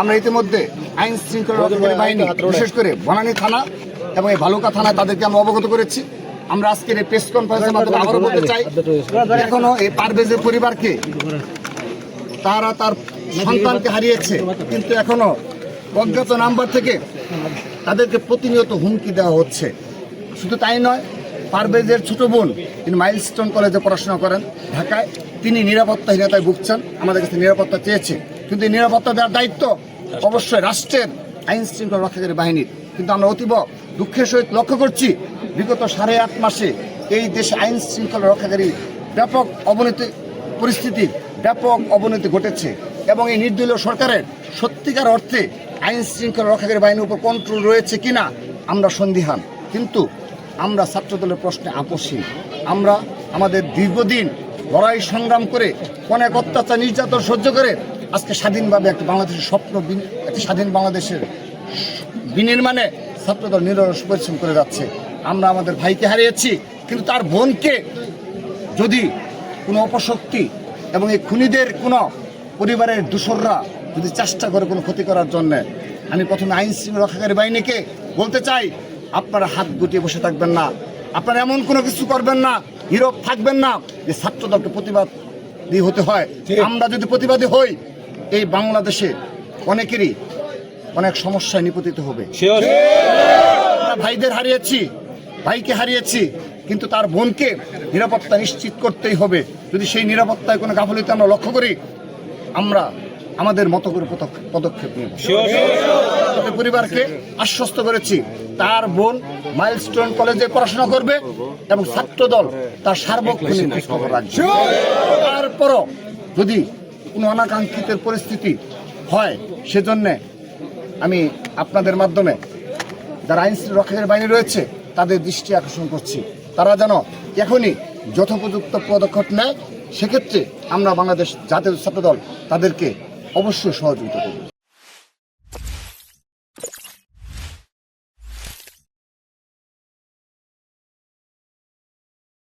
আমরা ইতিমধ্যে আইন শৃঙ্খলা বাহিনী, বিশেষ করে বনানী থানা এবং এই ভালুকা থানায় তাদেরকে আমরা অবগত করেছি। আমরা আজকের এই প্রেস কনফারেন্সের মাধ্যমে আবারও বলতে চাই, এখনও এই পারভেজের পরিবারকে তারা তার সন্তানকে হারিয়েছে, কিন্তু এখনও অজ্ঞাত নাম্বার থেকে তাদেরকে প্রতিনিয়ত হুমকি দেওয়া হচ্ছে। শুধু তাই নয়, পারভেজের ছোট বোন তিনি মাইলস্টোন কলেজে পড়াশোনা করেন, ঢাকায়। তিনি নিরাপত্তাহীনতায় ভুগছেন, আমাদের কাছে নিরাপত্তা চেয়েছে। কিন্তু নিরাপত্তা দেওয়ার দায়িত্ব অবশ্যই রাষ্ট্রের আইন শৃঙ্খলা রক্ষাকারী বাহিনীর। কিন্তু আমরা অতীব দুঃখের সহিত লক্ষ্য করছি, বিগত সাড়ে আট মাসে এই দেশে আইন শৃঙ্খলা রক্ষাকারী ব্যাপক অবনতি পরিস্থিতির ব্যাপক অবনতি ঘটেছে এবং এই নির্দলীয় সরকারের সত্যিকার অর্থে আইন শৃঙ্খলা রক্ষাকারী বাহিনীর উপর কন্ট্রোল রয়েছে কিনা আমরা সন্দিহান। কিন্তু আমরা ছাত্রদলের প্রশ্নে আপোষহীন। আমরা আমাদের দীর্ঘদিন লড়াই সংগ্রাম করে অনেক অত্যাচার, নির্যাতন সহ্য করে আজকে স্বাধীনভাবে একটা বাংলাদেশের স্বপ্ন একটা স্বাধীন বাংলাদেশের বিনির্মাণে ছাত্রদল নিরস পরিশ্রম করে যাচ্ছে। আমরা আমাদের ভাইকে হারিয়েছি কিন্তু তার বোনকে যদি কোনো অপশক্তি এবং এই খুনিদের কোনো পরিবারের দূষররা যদি চেষ্টা করে কোনো ক্ষতি করার জন্যে আমি প্রথমে আইন শৃঙ্খলা রক্ষাকারী বাহিনীকে বলতে চাই আপনারা হাত গুটিয়ে বসে থাকবেন না আপনারা এমন কোনো কিছু করবেন না হিরোপ থাকবেন না যে ছাত্রদলকে প্রতিবাদী হতে হয়। আমরা যদি প্রতিবাদী হই এই বাংলাদেশে অনেকেরই অনেক সমস্যায় নিপতিত হবে। ভাইদের হারিয়েছি ভাইকে হারিয়েছি কিন্তু তার বোনকে নিরাপত্তা নিশ্চিত করতেই হবে। যদি সেই নিরাপত্তায় কোনো গাফলিতে আমরা লক্ষ্য করি আমরা আমাদের মতো করে পদক্ষেপ- নেব। পরিবারকে আশ্বস্ত করেছি তার বোন মাইলস্টোন কলেজে পড়াশোনা করবে এবং ছাত্রদল তার সার্বক্ষণিক খোঁজ খবর রাখবে। তারপরও যদি কোনো অনাকাঙ্ক্ষিত পরিস্থিতি হয় সেজন্যে আমি আপনাদের মাধ্যমে যারা আইন রক্ষাকারী বাহিনী রয়েছে, তাদের দৃষ্টি আকর্ষণ করছি। তারা যেন এখনই যথোপযুক্ত পদক্ষেপ নেয়, সেক্ষেত্রে আমরা বাংলাদেশ জাতীয় ছাত্রদল তাদেরকে অবশ্যই সহযোগিতা করব।